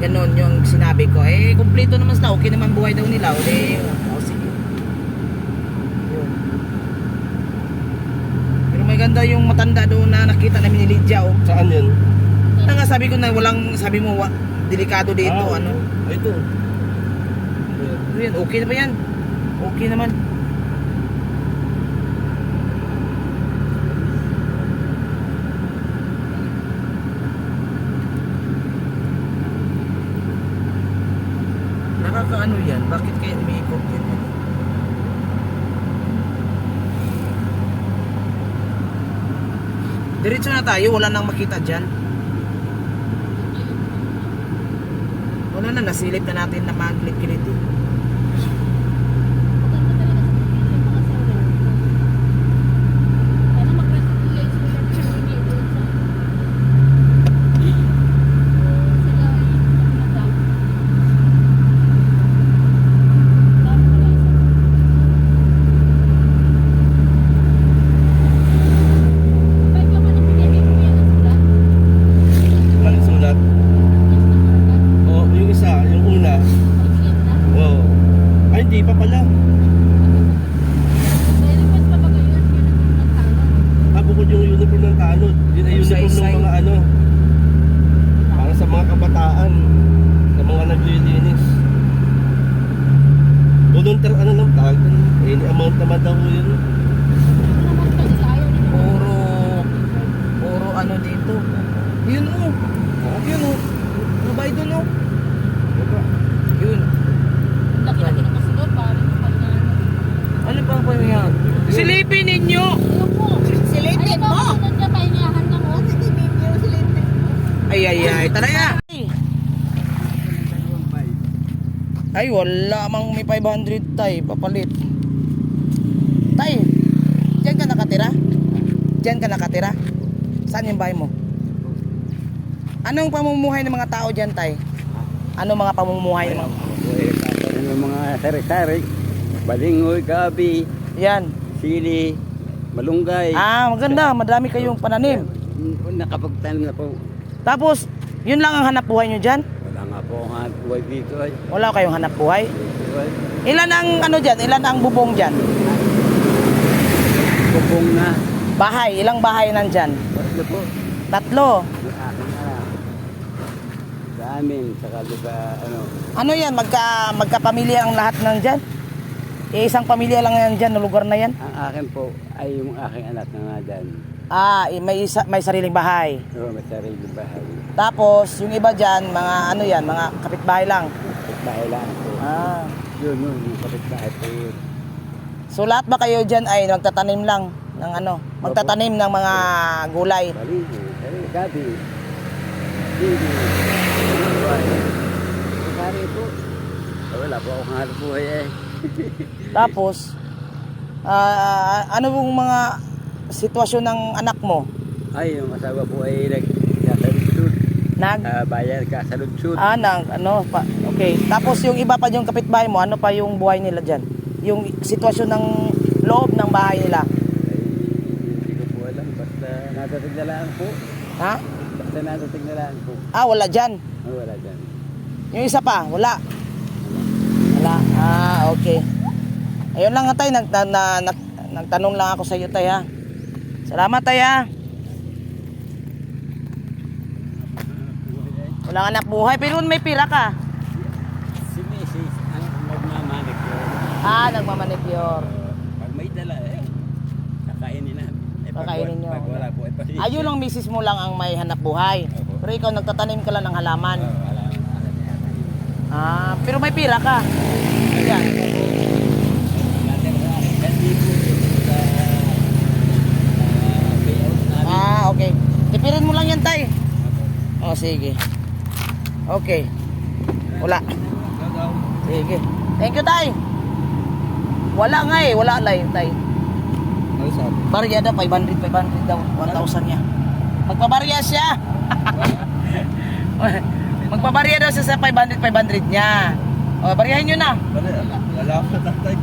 ganun yung sinabi ko. Eh, kumpleto naman sila, okay naman buhay daw nila. O, di, oh, sige. Yun. Pero may ganda yung matanda doon na nakita namin ni Lydia, oh. Saan yun? Kaya nga sabi ko na walang, sabi mo, wa, delikado dito, Ah, ano. Ito. Ano yan? Okay na ba yan? Okay naman. Nakakaano yan? Bakit kaya umiikot yan? Diretso na tayo, wala nang makita dyan. Wala na, nasilip na natin na maglit-kilit eh. Maganda talaga sa pagpili yung mga seller. Sana mag-recognize sila ng community doon sa... Sila ay madam. Dami wala isa. Bakit ka ba nagbigay mo yan ng sulat? Maling sulat. Oh, yung isa, yung una. Nagbigay mo na? Oh. Ay, hindi pa pala. Request pa ba kayo? Yun ang nagtanong. Ah, bukod yung uniform ng tanod. Yun ay Yung uniform ng mga ano. Para sa mga kabataan. Sa mga naglilinis. Volunteer ano tawag. dun. Any amount naman daw yun. Puro, puro ano dito. Yun oh. Yun oh. Ano ba ito no? Yun. Ang Laki-laki ng kasi doon, parang yung pag na ano. Ano pa ba yan? Silipin ninyo! Ayun po. Silipin Ano ba? Sunod niya, pahingahan lang oh. Ay ay tara ya! Ay wala mang may 500 tay, papalit. Tay, diyan ka nakatira? Diyan ka nakatira? Saan yung bahay mo? Anong pamumuhay ng mga tao diyan, tay? Ano mga pamumuhay ng mga... Ano mga sari-sari, balingoy, gabi, Yan. sili, malunggay. Ah, maganda. Madami kayong pananim. Nakapagtanim na po. Tapos, yun lang ang hanap buhay nyo dyan? Wala nga po ang hanap buhay dito ay. Wala kayong hanap buhay? Dito ay Ilan ang ano dyan? Ilan ang bubong dyan? bubong na. Bahay. Ilang bahay nandyan? Tatlo po. Tatlo. Yung akin na. Sa amin, saka diba, ano, Ano yan? Magka, magkapamilya ang lahat nandyan? Eh, isang pamilya lang yan dyan, na lugar na yan? ang akin po ay yung aking anak na nga dyan. Ah, eh, may, isa, may sariling bahay. So, may sarili bahay. Tapos, yung iba dyan, mga ano yan, mga kapitbahay lang. Kapitbahay lang po. Ah. Yun, yun, yung kapitbahay po yun. So, lahat ba kayo dyan ay magtatanim lang ng ano? Magtatanim ng mga gulay? Balingoy, sari, gabi. Sari po. Eh, Wala po akong hanap buhay eh. Tapos, ah, ano pong mga sitwasyon ng anak mo? Ay, yung asawa po ay nagkasaludsud. Nag, Uh, bayan kasaludsud. ah, nang, ano, pa, okay. Tapos yung iba pa yung kapitbahay mo, ano pa yung buhay nila dyan? Yung sitwasyon ng loob ng bahay nila. Ay, hindi ko po alam. Basta natatig na lang po. Ha? Basta natatig na lang po. Ah, wala dyan. Oh, wala dyan. Yung isa pa, wala. Wala. Ah, okay. Ayun lang nga tayo, nag, na, na, nag- nagtanong lang ako sa iyo tayo ha. Salamat tayo ha. Wala anak buhay, pero may pira ka. Si Mrs. ang magmamanik yun. Ah, nagmamanicure. Pag may dala eh, kakainin na. Eh, Kakainin nyo. Pag wala po, eh. Ayun lang misis mo lang ang may hanap buhay. Opo. Pero ikaw nagtatanim ka lang ng halaman. Ah, pero may pira ka. Ayan. Ah, okay. Tipirin mo lang yan, tay. Oh, sige. Okay. Wala. Sige. Thank you, tay. Wala nga eh. Wala lang, tay. Barya daw, 500, 500 daw. 1,000 niya. Magpabarya siya. Magpabarya daw siya sa 500, 500 niya. O, baryahin nyo na. Wala, wala po tatay.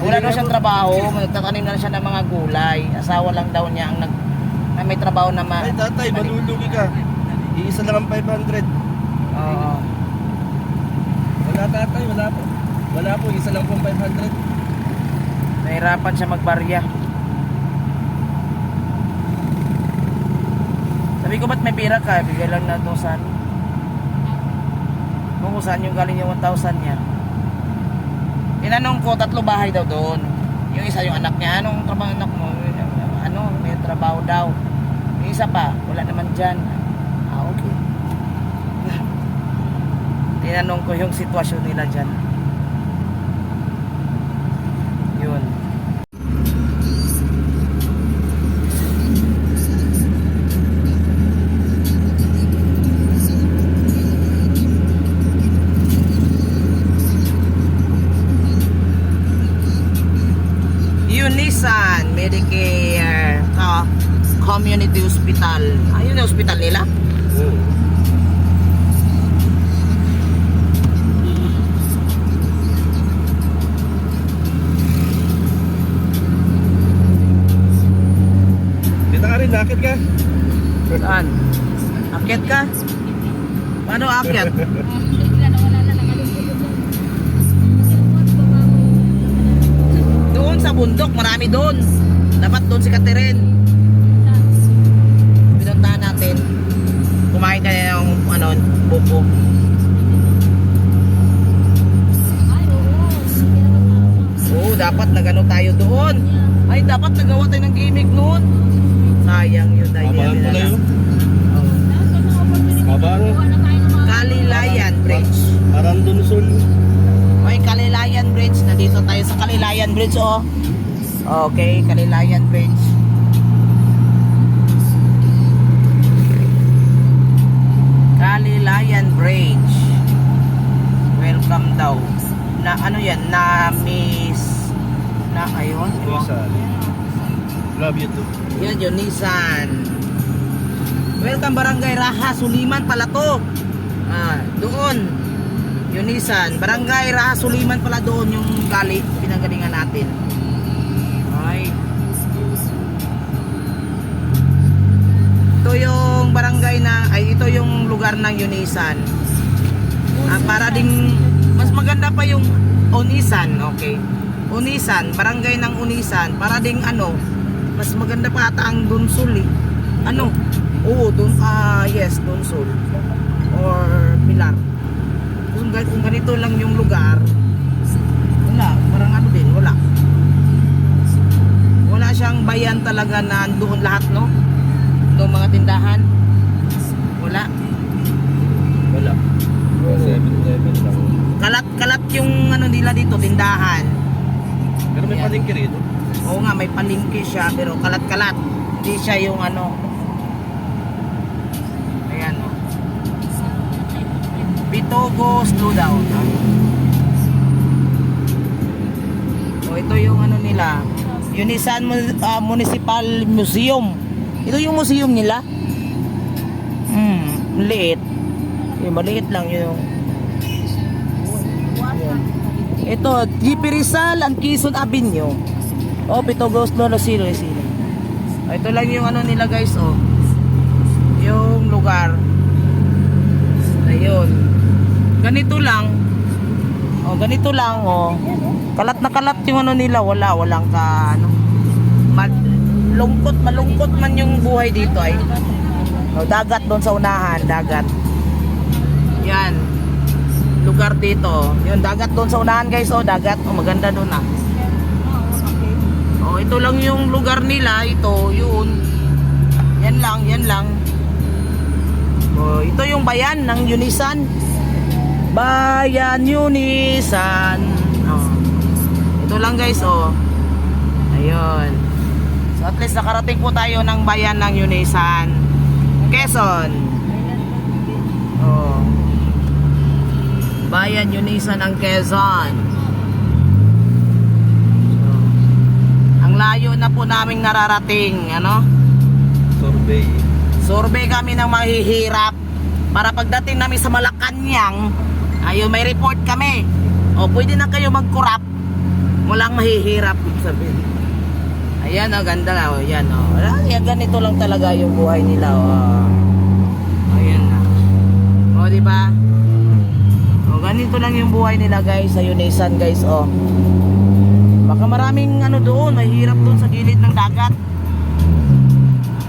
Wala daw siyang trabaho. Nagtatanim na siya ng mga gulay. Asawa lang daw niya ang nag na may trabaho na ma... Ay tatay, malulugi ka. Iisa lang ang 500. Oo. Wala tatay, wala po. Wala po, isa lang po ang 500. Nahirapan siya magbarya. Sabi ko, ba't may pira ka? Bigay lang na 2,000. Kung saan yung galing yung 1,000 niya. Tinanong ko, tatlo bahay daw doon. Yung isa yung anak niya, anong trabaho anak mo? Trabaho daw. Yung isa pa, wala naman dyan. Ah, okay. Tinanong ko yung sitwasyon nila dyan. Unisan Medicare ah, Community Hospital. Ayun yung hospital nila. Hmm. Kita ka rin, nakit ka. Saan? Akyat ka? Paano akyat? bundok, marami doon. Dapat doon si Catherine. Pinuntahan natin. Kumain ka ng ano, buko. Oo. Oo, dapat nagano tayo doon. Ay, dapat nagawa tayo ng gimmick noon. Sayang yun. yan ko na yun. Mga- Kalilayan Bridge. Parang dunsul. Okay, Kalilayan Bridge. Nandito tayo sa Kalilayan Bridge, oh. Okay, Kalilayan Bridge. Kalilayan Bridge. Welcome daw. Na ano yan? Na Miss... Na ayun. Nisan. Love you too. Yan yun, Nissan. Welcome Barangay Raha, Suliman pala to. Ah, doon. Yung Nissan. Barangay Raha, Suliman pala doon yung gali, pinagalingan natin. Ay. Ito yung barangay na, ay ito yung lugar ng Unisan. Ah, para ding, mas maganda pa yung Unisan, okay. Unisan, barangay ng Unisan, para ding ano, mas maganda pa ata ang Dunsul eh. Ano? Oo, dun, ah, yes, Dunsul. Or Pilar. Kung, ga- kung ganito lang yung lugar, wala, parang ano din, wala. Wala siyang bayan talaga na doon lahat, no? Doon mga tindahan. Wala. Wala. 7-Eleven lang. Kalat-kalat yung ano nila dito, tindahan. Pero may palengke rito. Oo nga, may palingki siya, pero kalat-kalat. Hindi siya yung ano. Ayan, oh. Bitogo slow down. Oh, ito yung ano nila. Unisan Mu- ah, Municipal Museum. Ito yung museum nila. Hmm, maliit. Eh, maliit lang yung ito, GP Rizal, ang Quezon Avenue. Oh, Pitogos, Lolo, Silo, Silo. Oh, ito lang yung ano nila guys, oh. Yung lugar. Ayun. Ganito lang. Oh, ganito lang, oh. Kalat na kalat yung ano nila, wala, walang ka, ano. Malungkot, malungkot man yung buhay dito ay. Oh, dagat doon sa unahan, dagat. Yan. Lugar dito. Yung dagat doon sa unahan guys, oh, dagat. Oh, maganda doon ah. Oh, ito lang yung lugar nila, ito, yun. Yan lang, yan lang. Oh, ito yung bayan ng Unisan. Bayan Unisan. Oh. Ito lang guys, oh. Ayun. So at least nakarating po tayo ng bayan ng Unisan. Quezon. Oh. Bayan Unisan ng Quezon. malayo na po naming nararating, ano? Survey. Survey kami ng mahihirap para pagdating namin sa Malacanang, ayun, may report kami. O, pwede na kayo magkurap. Walang mahihirap, sabihin. Ayan, oh, ganda na. Oh, yan, oh. Wala, yan, ganito lang talaga yung buhay nila. Oh. Ayan na. O, di ba? O, ganito lang yung buhay nila, guys, sa Unisan, guys, oh. Baka maraming ano doon, mahirap doon sa gilid ng dagat.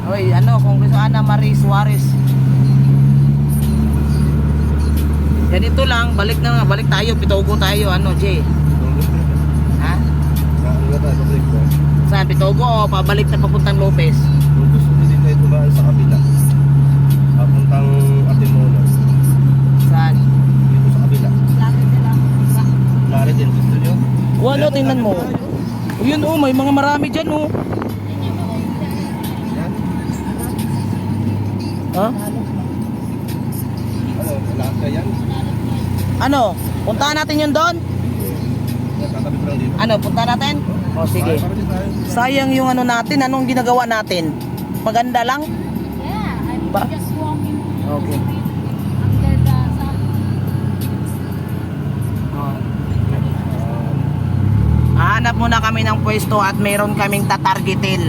Oy, ano, kung gusto Ana Marie Suarez. Ganito lang, balik na balik tayo, pitogo tayo, ano, Jay. Ha? Saan pitogo o pabalik na papuntang Lopez? Gusto nyo din tayo tumaan sa kabila. Papuntang Atimona. Saan? Dito sa kabila. Mari din. Gusto nyo? O ano, tingnan mo. O yun oh, may mga marami dyan oh. Yan. Ha? Lahat ka yan? Ano? Puntahan natin yun doon? Ano, puntahan natin? O sige. Sayang yung ano natin, anong ginagawa natin? Maganda lang? Yeah, I'm just walking Okay. sun. Hanap muna kami ng pwesto at mayroon kaming tatargetin.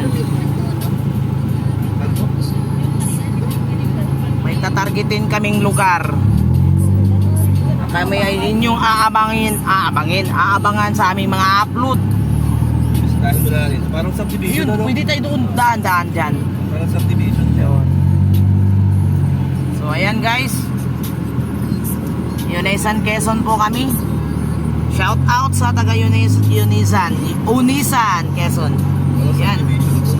May tatargetin kaming lugar. Kami ay inyong aabangin, aabangin, aabangan sa aming mga upload. Bisitahin mo na. Parang subdivision Yun, ano? pwede tayo doon daan-daan dyan. Parang subdivision. Yun. So ayan guys. Unisan Quezon po kami. Shout out sa taga Unis Unisan. Unisan Quezon. Yan. to.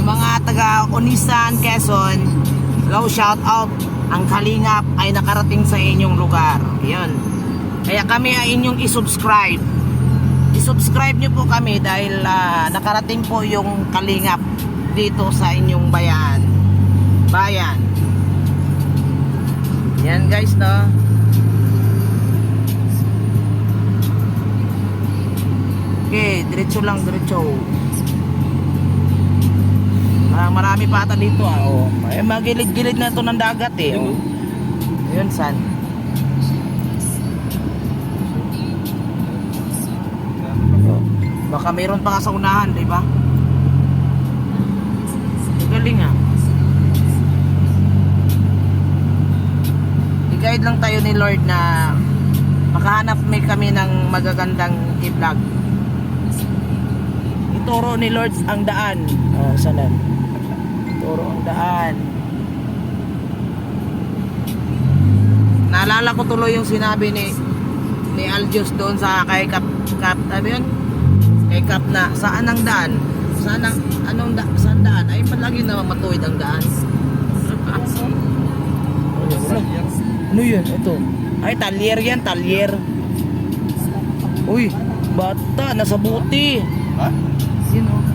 Yung mga taga Unisan Quezon, hello shout out. Ang Kalingap ay nakarating sa inyong lugar. Yun. Kaya kami ay inyong i-subscribe. I-subscribe nyo po kami dahil ah, nakarating po yung Kalingap dito sa inyong bayan. Bayan. Yan guys no. Okay, diretso lang, diretso. Ah, marami pa ata dito ah. Oh. Ay, magilid-gilid na to ng dagat eh. Oh. Yun, san? Baka mayroon pa nga sa unahan, di ba? Galing ah. I-guide lang tayo ni Lord na makahanap may kami ng magagandang i-vlog. Ituro ni Lord ang daan. Oh, sana. Ang daan. Naalala ko tuloy yung sinabi ni ni Aljos doon sa kay Kap Kap ano yun? Kay Kap na saan ang daan? Saan ang anong da, saan daan? Ay palagi na matuwid ang daan. Ano yun? Ito. Ay, talyer yan, talyer. Uy, bata, nasa buti. Ha? Yun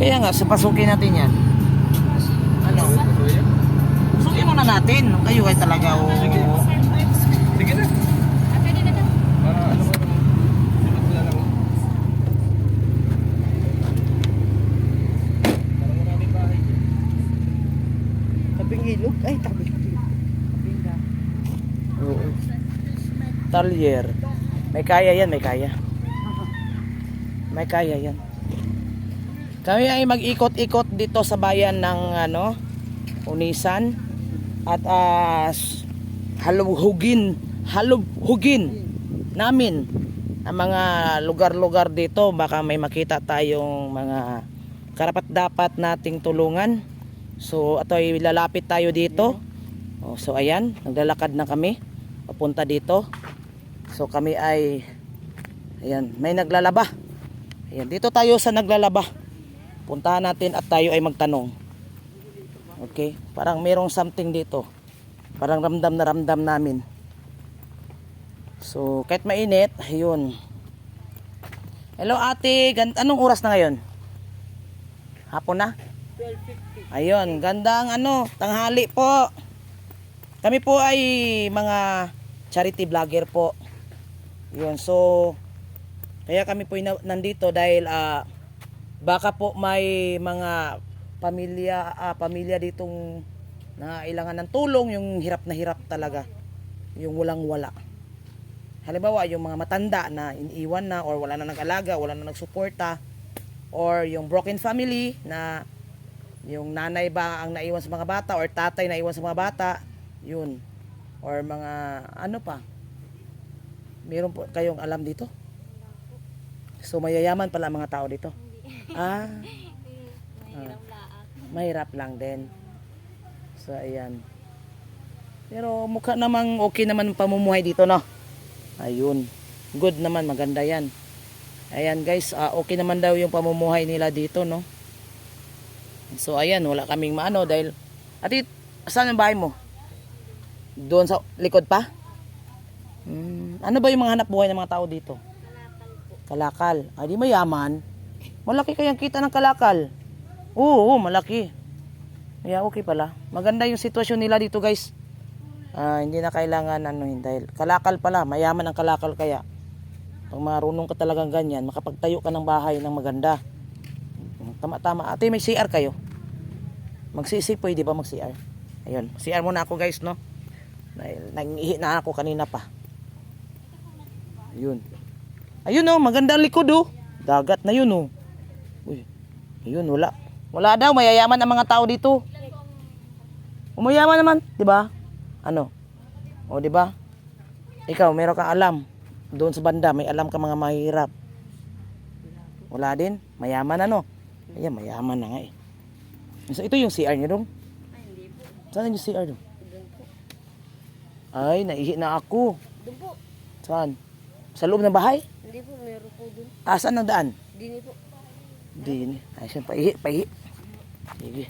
Kaya nga, sapasukin natin yan. Ano? Sukin muna natin. Kayo ay talaga oh. Sige. Na. Tabing ilog? Ay, tabing Oo. Talyer. May kaya yan, may kaya. May kaya yan. Kami ay mag-ikot-ikot dito sa bayan ng ano, Unisan at uh, halubhugin, halubhugin namin ang mga lugar-lugar dito baka may makita tayong mga karapat dapat nating tulungan. So ato ay lalapit tayo dito. Oh, so ayan, naglalakad na kami papunta dito. So kami ay ayan, may naglalaba. Ayan, dito tayo sa naglalaba. Puntahan natin at tayo ay magtanong. Okay? Parang merong something dito. Parang ramdam na ramdam namin. So, kahit mainit, ayun. Hello ate, Gan- anong oras na ngayon? Hapon na? Ayun, gandang ano, tanghali po. Kami po ay mga charity vlogger po. Yun, so kaya kami po nandito dahil ah, baka po may mga pamilya ah, pamilya ditong nailangan ng tulong, yung hirap na hirap talaga. Yung walang wala. Halimbawa, yung mga matanda na iniiwan na or wala na nag-alaga, wala na nagsuporta or yung broken family na yung nanay ba ang naiwan sa mga bata or tatay na iwan sa mga bata, yun. Or mga ano pa. Meron po kayong alam dito? So mayayaman pala mga tao dito. Ah, Mahirap laak. mahirap lang din. So ayan. Pero mukha namang okay naman ang pamumuhay dito, no? Ayun. Good naman, maganda yan. Ayan guys, ah, okay naman daw yung pamumuhay nila dito, no? So ayan, wala kaming maano dahil Ati, saan ang bahay mo? Doon sa likod pa? Hmm, ano ba yung mga hanap buhay ng mga tao dito? Kalakal. Ay, di mayaman. Malaki kayang kita ng kalakal. Oo, oo, malaki. Kaya okay pala. Maganda yung sitwasyon nila dito guys. Ah, hindi na kailangan ano yun, dahil kalakal pala, mayaman ang kalakal kaya. Pag marunong ka talagang ganyan, makapagtayo ka ng bahay ng maganda. Tama-tama. Ate, may CR kayo? Magsisi pwede ba mag-CR? Ayun, CR muna ako guys, no? Nangihi na ako kanina pa. Ayun. Ayun oh, maganda ang likod oh. Dagat na yun oh. Uy, ayun, wala. Wala daw, mayayaman ang mga tao dito. Umayaman naman, di ba? Ano? O, di ba? Ikaw, meron kang alam. Doon sa banda, may alam ka mga mahirap. Wala din. Mayaman ano? Ayan, mayaman na nga eh. So, ito yung CR niyo dong? Saan yung CR dong? Ay, naihi na ako. Doon po. Saan? Sa loob ng bahay? Hindi po, meron po doon. Asan ang daan? Dini po. Di, ay, siya, paihi, paihi. Sige.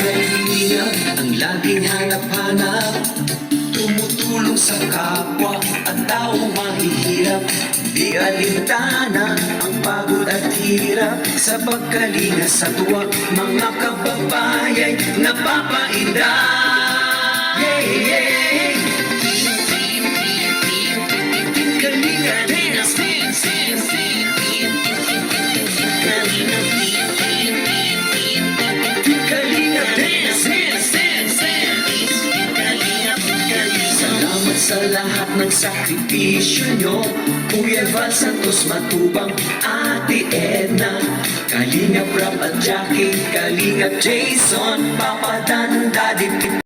Kalinga ang laging hanap-hanap Tumutulong sa kapwa at tao mahihirap Di alintana ang pagod at hirap. Sa pagkalinga sa tuwa Mga kababayan napapainda Yeah, yeah lahat ng sakripisyo nyo Kuya Val Santos Matubang, Ate Edna Kalinga Prab at Jackie Kalinga Jason Papa Dan Daddy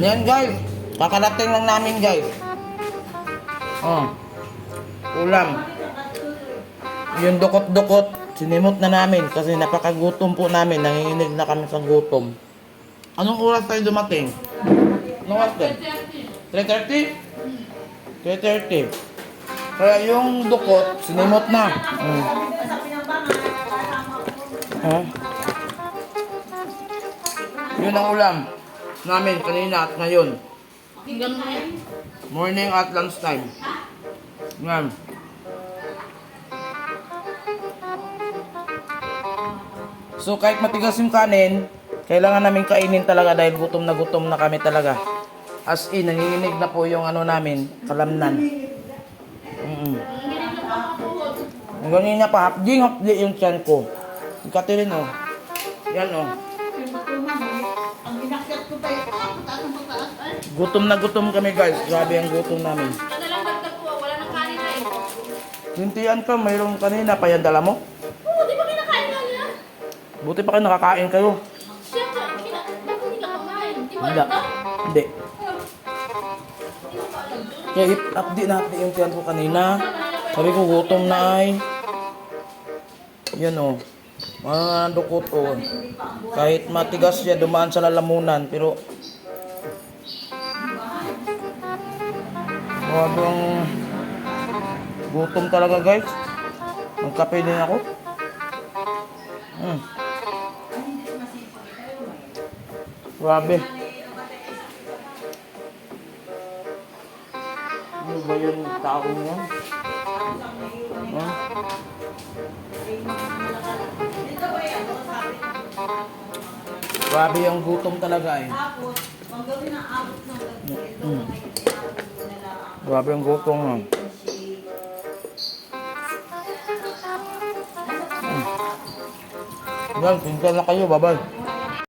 Yan guys, kakarating lang namin guys. Oh. Ulam. Yung dukot-dukot, sinimot na namin kasi napakagutom po namin. Nanginginig na kami sa gutom. Anong oras tayo dumating? Anong oras din? 3.30? 3.30. Kaya yung dukot, sinimot na. Mm. Ha? Yun ang ulam namin kanina at ngayon. Morning at lunchtime. Yan. So kahit matigas yung kanin, kailangan namin kainin talaga dahil gutom na gutom na kami talaga. As in, nanginginig na po yung ano namin, kalamnan. Mm Ang ganyan pa, hapding hapdi yung tiyan ko. Yung katirin oh. Yan oh. Gutom na gutom kami guys. Grabe ang gutom namin. Ano. Hintian ka, mayroong kanina pa yan dala mo. Oo, di ba kinakain na nila? Buti pa kayo nakakain kayo. Siyempre, hindi ka kumain? Di ba Hindi. Kaya hip, update na update yung tiyan ko kanina. Sabi ko gutom na ay. Yan o. Mga dukot o. Kahit matigas siya, dumaan sa lalamunan. Pero Grabe ang gutom talaga guys. Magkape din ako. Mm. Grabe. Ano ba yung taong yan? Ha? Grabe yung gutom talaga eh. Mm. Grabe yung gutom nga. Mm. Yan, pinta na kayo, babay.